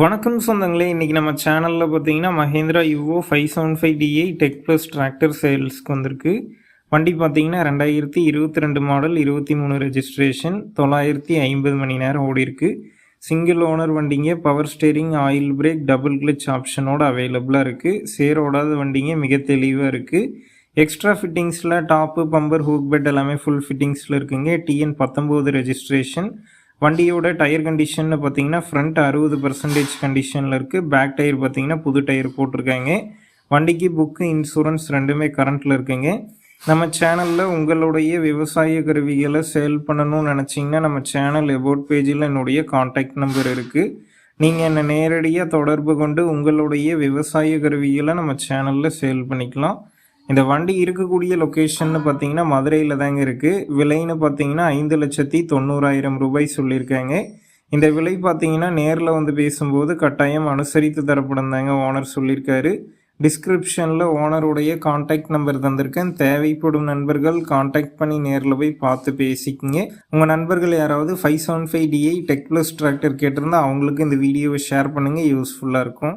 வணக்கம் சொந்தங்களே இன்றைக்கி நம்ம சேனலில் பார்த்தீங்கன்னா Mahindra Yuvo five seven five DI tech plus tractor சேல்ஸ்க்கு வந்திருக்கு. வண்டி பார்த்தீங்கன்னா ரெண்டாயிரத்தி இருபத்தி ரெண்டு மாடல் இருபத்தி மூணு ரெஜிஸ்ட்ரேஷன் தொள்ளாயிரத்தி ஐம்பது மணி நேரம் ஓடிருக்கு சிங்கிள் ஓனர் வண்டிங்க power steering oil brake double clutch ஆப்ஷனோட அவைலபிளாக இருக்குது சேரோடாத வண்டிங்க மிக தெளிவாக இருக்குது எக்ஸ்ட்ரா ஃபிட்டிங்ஸில் டாப்பு பம்பர் ஹூக் பெட் எல்லாமே ஃபுல் ஃபிட்டிங்ஸில் இருக்குங்க. டிஎன் பத்தொம்போது ரெஜிஸ்ட்ரேஷன் வண்டியோட டயர் கண்டிஷன்னு பார்த்தீங்கன்னா ஃப்ரண்ட் அறுபது பர்சன்டேஜ் கண்டிஷனில் இருக்குது பேக் டயர் பார்த்தீங்கன்னா புது டயர் போட்டிருக்காங்க. வண்டிக்கு புக்கு இன்சூரன்ஸ் ரெண்டுமே கரண்ட்டில் இருக்குங்க. நம்ம சேனலில் உங்களுடைய விவசாய கருவிகளை சேல் பண்ணணும்னு நினச்சிங்கன்னா நம்ம சேனல் எபோட் பேஜில் என்னுடைய காண்டாக்ட் நம்பர் இருக்குது நீங்கள் என்னை நேரடியாக தொடர்பு கொண்டு உங்களுடைய விவசாய கருவிகளை நம்ம சேனலில் சேல் பண்ணிக்கலாம். இந்த வண்டி இருக்கக்கூடிய லொக்கேஷன்னு பார்த்தீங்கன்னா மதுரையில் தாங்க இருக்குது விலைன்னு பார்த்தீங்கன்னா ஐந்து லட்சத்தி தொண்ணூறாயிரம் ரூபாய் சொல்லியிருக்காங்க. இந்த விலை பார்த்தீங்கன்னா நேரில் வந்து பேசும்போது கட்டாயம் அனுசரித்து தரப்படும் தாங்க ஓனர் சொல்லியிருக்காரு. டிஸ்கிரிப்ஷனில் ஓனருடைய காண்டாக்ட் நம்பர் தந்திருக்கேன். தேவைப்படும் நண்பர்கள் காண்டாக்ட் பண்ணி நேரில் போய் பார்த்து பேசிக்கிங்க. உங்கள் நண்பர்கள் யாராவது five seven five DI tech plus tractor கேட்டிருந்தால் அவங்களுக்கு இந்த வீடியோவை ஷேர் பண்ணுங்கள் யூஸ்ஃபுல்லாக இருக்கும்.